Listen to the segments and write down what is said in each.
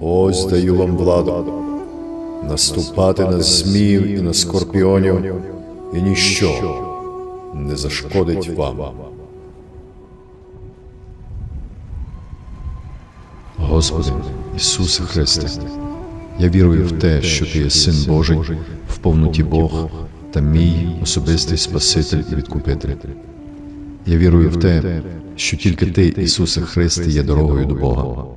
Ось даю вам владу наступати на зміїв і на скорпіонів, і ніщо не зашкодить вам. Господи, Ісусе Христе, я вірую в те, що Ти є Син Божий, в повноті Бог та мій особистий Спаситель і Відкупитель. Я вірую в те, що тільки Ти, Ісусе Христе, є дорогою до Бога.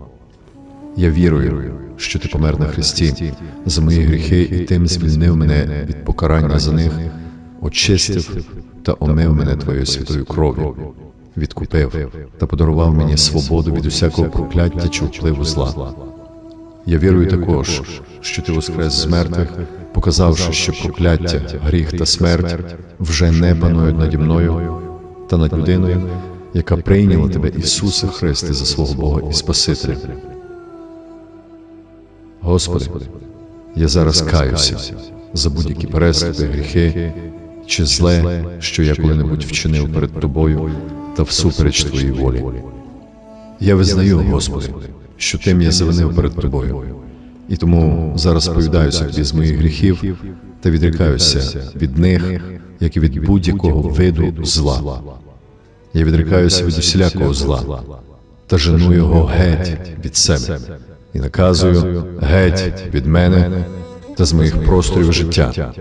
Я вірую, що Ти помер на Христі за мої гріхи і тим звільнив мене від покарання за них, очистив та омив мене Твоєю святою кров'ю, відкупив та подарував мені свободу від усякого прокляття чи впливу зла. Я вірую також, що ти воскрес з мертвих, показавши, що прокляття, гріх та смерть вже не панують наді мною та над людиною, яка прийняла тебе Ісуса Христе за свого Бога і Спасителя. Господи, я зараз каюся за будь-які переступи, гріхи чи зле, що я коли-небудь вчинив перед Тобою та всупереч Твоїй волі. Я визнаю, Господи, що Ти мене завинив перед Тобою, і тому зараз сповідаюся Тобі з моїх гріхів та відрікаюся від них, як і від будь-якого виду зла. Я відрікаюся від усілякого зла та жену його геть від себе і наказую геть від мене та з моїх просторів життя.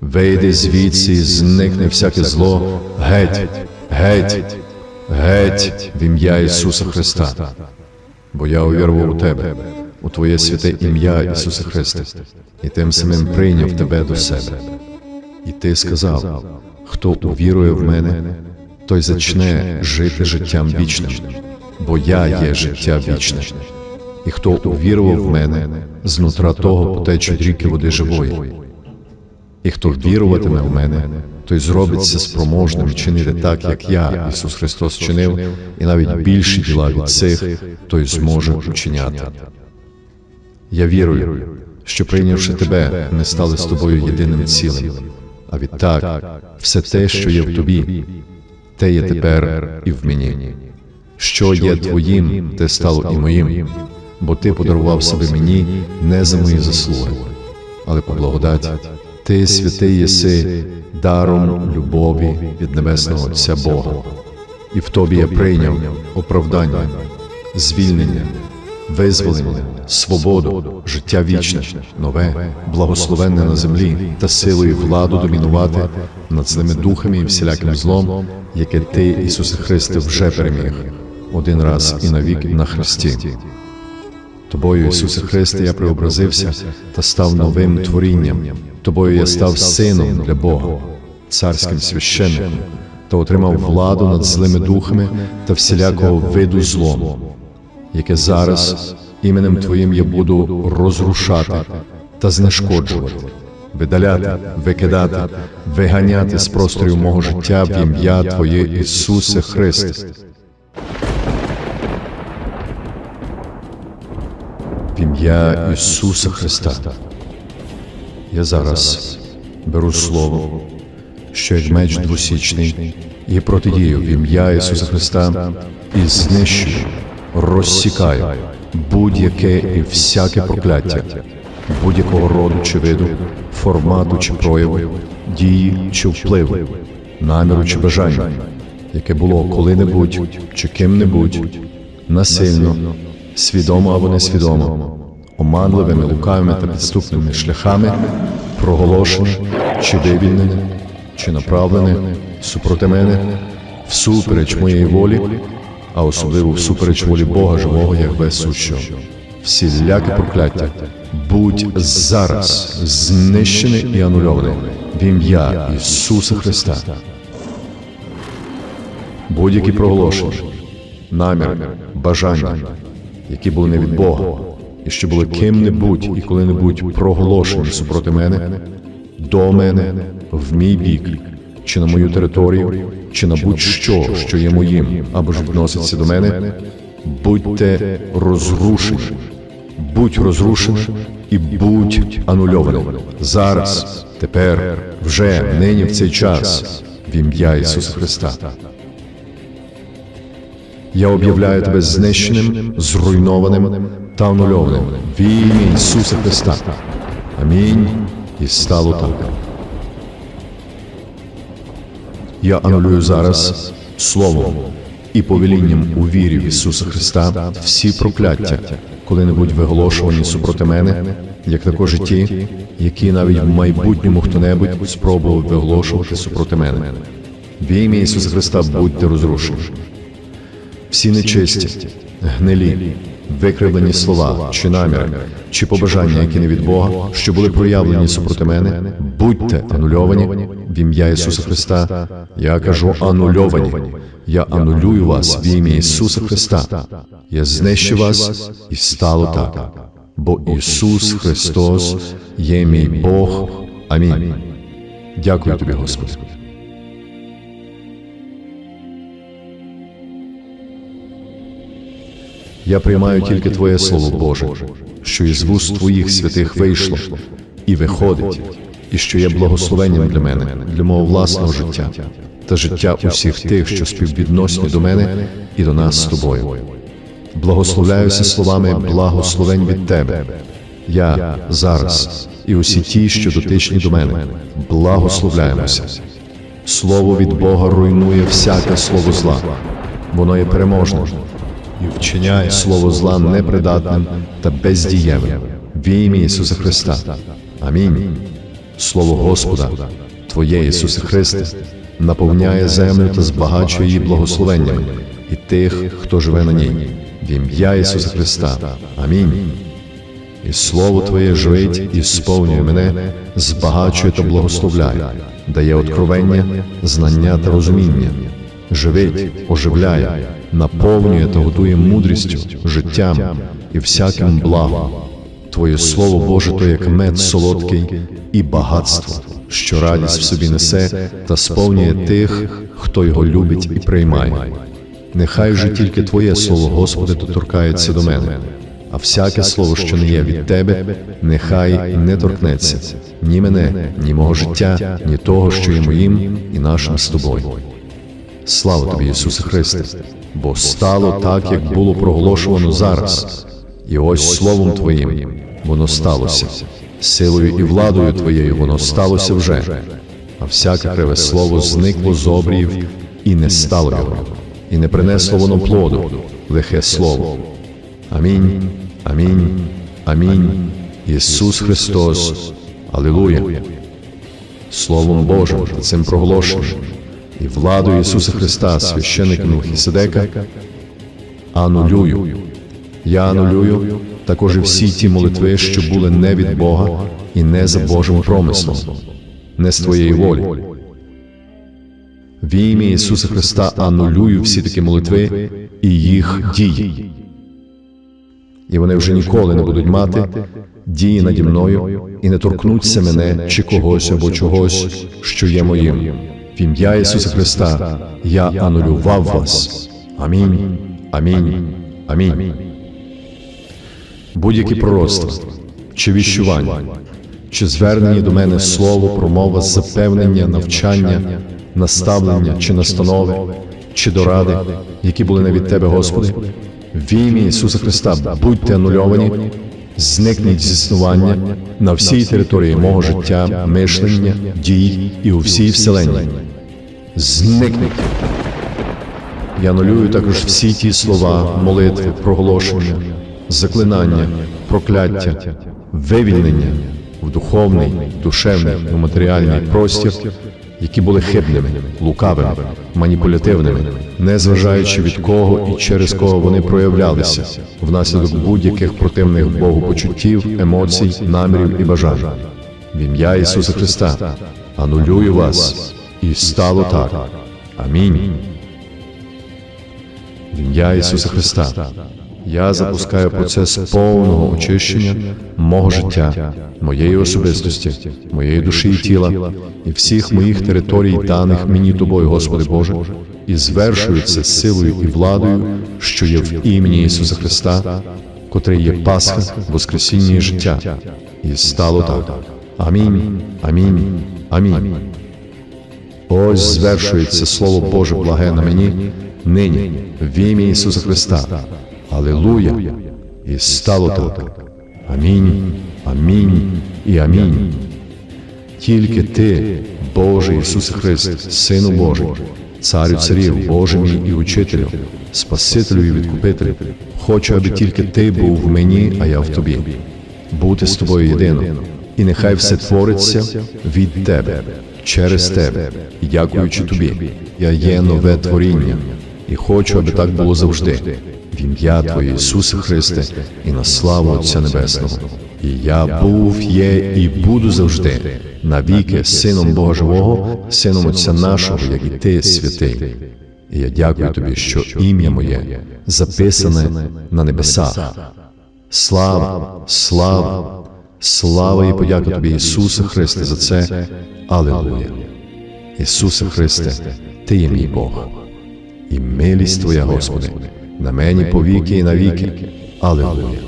Вийди звідси, зникне всяке зло, геть, геть, геть в ім'я Ісуса Христа. Бо я увірував у Тебе, у Твоє святе ім'я Ісуса Христа, і тим самим прийняв Тебе до себе. І Ти сказав, хто увірує в мене, той зачне жити життям вічним, бо я є життя вічне. І хто увірував в мене, знутра того потечуть ріки води живої. І хто віруватиме в мене, той зробиться спроможним чинити так, як я, Ісус Христос, чинив, і навіть більші діла від цих той зможе учиняти. Я вірую, що прийнявши тебе, ми стали з тобою єдиним цілим. А відтак, все те, що є в тобі, те є тепер і в мені. Що є твоїм, те стало і моїм, бо ти подарував себе мені не за мої заслуги, але по благодаті. Ти святий єси даром любові від Небесного Отця Бога, і в тобі я прийняв оправдання, звільнення, визволення, свободу, життя вічне, нове, благословенне на землі та силу і владу домінувати над злими духами і всіляким злом, яке ти, Ісусе Христе, вже переміг. один раз і навік на Христі. Тобою, Ісусе Христе, я преобразився та став новим творінням. Тобою я став сином для Бога, царським священником, та отримав владу над злими духами та всілякого виду злом, яке зараз іменем Твоїм я буду розрушати та знешкоджувати, видаляти, викидати, виганяти з просторів мого життя в ім'я Твоє Ісусе Христе. Ім'я Ісуса Христа. Я зараз беру слово, що як меч двосічний, і протидію в ім'я Ісуса Христа і знищую, розсікаю будь-яке і всяке прокляття, будь-якого роду чи виду, формату чи прояву, дії чи впливу, наміру чи бажання, яке було коли-небудь чи ким-небудь, насильно, свідомо або несвідомо, оманливими, лукавими та підступними шляхами проголошене чи вивільнене, чи направлене супроти мене всупереч моєї волі, а особливо всупереч волі Бога живого, як безсущого. Всіляке прокляття будь зараз знищене і анульоване в ім'я Ісуса Христа. Будь-які проголошення, наміри, бажання, які були не від Бога, і що були ким-небудь і коли-небудь проголошені супроти мене, до мене, в мій бік, чи на мою територію, чи на будь-що, що є моїм, або ж відноситься до мене, будьте розрушені, будь розрушені і будь анульовані. Зараз, тепер, вже, нині в цей час, в ім'я Ісуса Христа. Я об'являю тебе знищеним, зруйнованим та анульованим в ім'я Ісуса Христа. Амінь. І стало так. Я анулюю зараз словом і повелінням у вірі в Ісуса Христа всі прокляття, коли-небудь виголошувані супроти мене, як також ті, які навіть в майбутньому хто-небудь спробував виголошувати супроти мене. В ім'я Ісуса Христа будьте розрушені. Всі нечисті, гнилі, викривлені слова чи наміри, чи побажання, які не від Бога, що були проявлені супроти мене, будьте анульовані в ім'я Ісуса Христа. Я кажу анульовані. Я анулюю вас в ім'я Ісуса Христа. Я знищу вас, і стало так. Бо Ісус Христос є мій Бог. Амінь. Дякую тобі, Господи. Я приймаю тільки Твоє Слово Боже, що із вуст Твоїх святих вийшло і виходить, і що є благословенням для мене, для мого власного життя та життя усіх тих, що співвідносні до мене і до нас з тобою. Благословляюся словами благословень від Тебе. Я зараз і усі ті, що дотичні до мене, благословляємося. Слово від Бога руйнує всяке слово зла. Воно є переможним і вчиняє слово зла непридатним та бездієвим. В ім'я Ісуса Христа. Амінь. Слово Господа, Твоє Ісусе Христе, наповняє землю та збагачує її благословеннями і тих, хто живе на ній. В ім'я Ісуса Христа. Амінь. І Слово Твоє живить і сповнює мене, збагачує та благословляє, дає откровення, знання та розуміння, живить, оживляє, наповнює та готує мудрістю, життям і всяким благом. Твоє Слово Боже, то як мед солодкий і багатство, що радість в собі несе та сповнює тих, хто його любить і приймає. Нехай же тільки Твоє Слово, Господи, доторкається до мене, а всяке слово, що не є від Тебе, нехай не торкнеться ні мене, ні мого життя, ні того, що є моїм і нашим з тобою. Слава тобі, Ісусе Христе, бо стало так, як було проголошувано зараз, і ось Словом Твоїм воно сталося, силою і владою Твоєю воно сталося вже, а всяке криве слово зникло з обріїв і не стало його, і не принесло воно плоду, лихе слово. Амінь, амінь, амінь. Ісус Христос. Алілуя. Словом Божим. цим проголошеним і владою Ісуса Христа, священника Мелхіседека, анулюю. Я анулюю. також і всі ті молитви, що були не від Бога і не за Божим промислом, не з твоєї волі. В ім'я Ісуса Христа анулюю всі такі молитви і їх дії. І вони вже ніколи не будуть мати дії наді мною і не торкнуться мене чи когось або чогось, що є моїм. В ім'я Ісуса Христа я анулював вас. Амінь. Амінь. Амінь. Будь-які пророцтва, чи віщування, чи звернені до мене слово, промова, запевнення, навчання, наставлення чи настанови, чи доради, які були не від Тебе, Господи, в ім'я Ісуса Христа будьте анульовані, зникніть з існування на всій території мого життя, мишлення, дій і у всій вселенні. Зникніть. Я анулюю також всі ті слова, молитви, проголошення, заклинання, прокляття, вивільнення в духовний, душевний матеріальний простір, які були хибними, лукавими, маніпулятивними, незважаючи від кого і через кого вони проявлялися, внаслідок будь-яких противних Богу почуттів, емоцій, намірів і бажань. В ім'я Ісуса Христа анулюю вас, і стало так. Амінь. В ім'я Ісуса Христа. Я запускаю процес повного очищення мого життя, моєї особистості, моєї душі і тіла і всіх моїх територій, даних мені тобою, Господи Боже, і звершую це силою і владою, що є в імені Ісуса Христа, котрий є Пасха, Воскресіння і життя. І стало так. Амінь. Амінь. Амінь. Ось звершується Слово Боже благе на мені нині, в ім'я Ісуса Христа. Алілуя! І стало так. Амінь, амінь і амінь. Тільки ти, Боже Ісус Христ, Сину Божий, Царю царів, Боже мій і Учителю, Спасителю і Відкупителю, хочу, аби тільки ти був в мені, а я в тобі. Бути з тобою єдино, і нехай все твориться від тебе, через тебе, дякуючи тобі, я є нове творіння, і хочу, аби так було завжди. В ім'я Твоє Ісусе Христе, і на славу Отця Небесного. І я був, є і буду завжди, навіки Сином Бога Живого, Сином Отця нашого, як і Ти святий. І я дякую тобі, що ім'я моє записане на небесах. Слава, слава, слава і подяка тобі, Ісусе Христе, за це. Аллилуйя. Ісусе Христе, Ти є мій Бог, і милість Твоя, Господи, на мені повіки і навіки. Аллилуйя.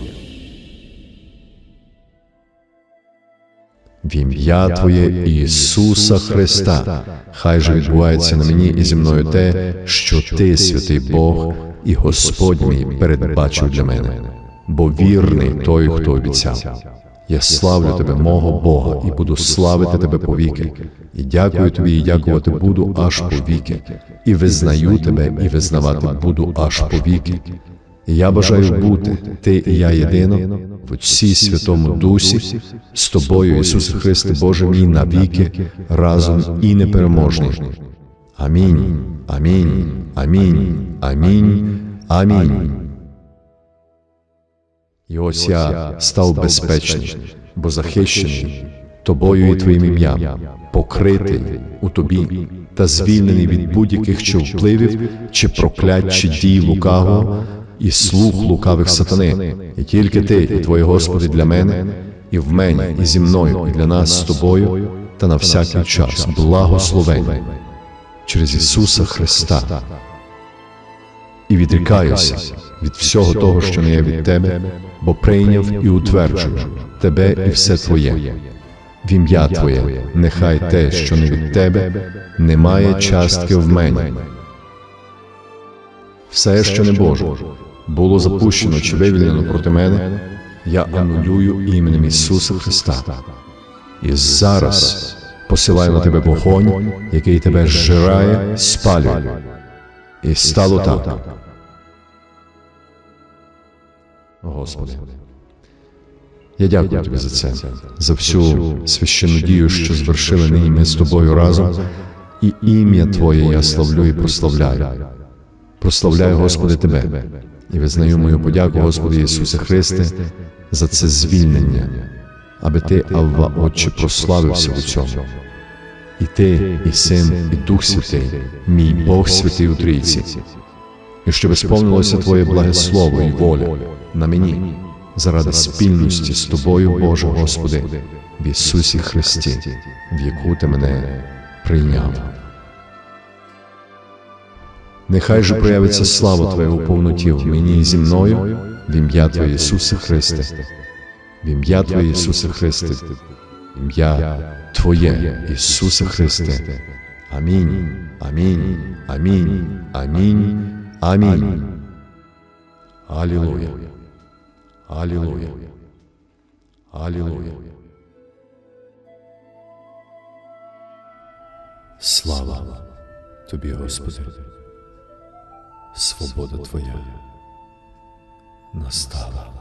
В ім'я Твоє Ісуса Христа, хай же відбувається на мені і зі мною те, що Ти, святий Бог і Господь мій, передбачив для мене, бо вірний той, хто обіцяв. Я славлю Тебе, мого Бога, і буду славити Тебе повіки, і дякую Тобі, і дякувати буду аж повіки, і визнаю Тебе, і визнавати буду аж повіки. І я бажаю бути, ти і я єдино, в Отці Святому Дусі, з тобою, Ісусе Христе, Боже мій, навіки, разом і непереможні. Амінь, амінь, амінь, амінь, амінь. І ось я став безпечний, бо захищений тобою і твоїм ім'ям, покритий у тобі та звільнений від будь-яких чи впливів, чи проклять, чи дій лукавого, і слух лукавих сатани, і тільки ти, і твоє Господи, для мене, і в мені, і зі мною, і для нас з тобою, та на всякий час. благословень через Ісуса Христа. І відрікаюся від всього того, що не є від тебе, бо прийняв і утверджую тебе і все твоє. В ім'я Твоє, нехай те, що не від тебе, не має частки в мені. Все, що не Боже, було запущено чи вивільнено проти мене, я анулюю іменем Ісуса Христа. І зараз посилаю на тебе вогонь, який тебе зжирає, спалює. І стало так. Господи, я дякую тобі за це, за всю священну дію, що звершили нині ми з тобою разом, і ім'я Твоє я славлю і прославляю. Прославляю, Господи, Тебе і визнаю мою подяку, Господи Ісусе Христе, за це звільнення, аби Ти, Авва, Отче, прославився у цьому. І Ти, і Син, і Дух Святий, мій Бог святий у Трійці, і щоб сповнилося Твоє благе слово і воля на мені, заради спільності з Тобою, Боже Господи, в Ісусі Христі, в яку Ти мене прийняв. Нехай же проявиться слава Твоя у повноті в мені і зі мною, в ім'я Твоє Ісусе Христе, в ім'я Твоє Ісусе Христе, в ім'я Твоє Ісусе Христе. Амінь, амінь, амінь, амінь, амінь. Алілуя. Алілуя. Алілуя. Слава тобі, Господи. Свобода Твоя настала.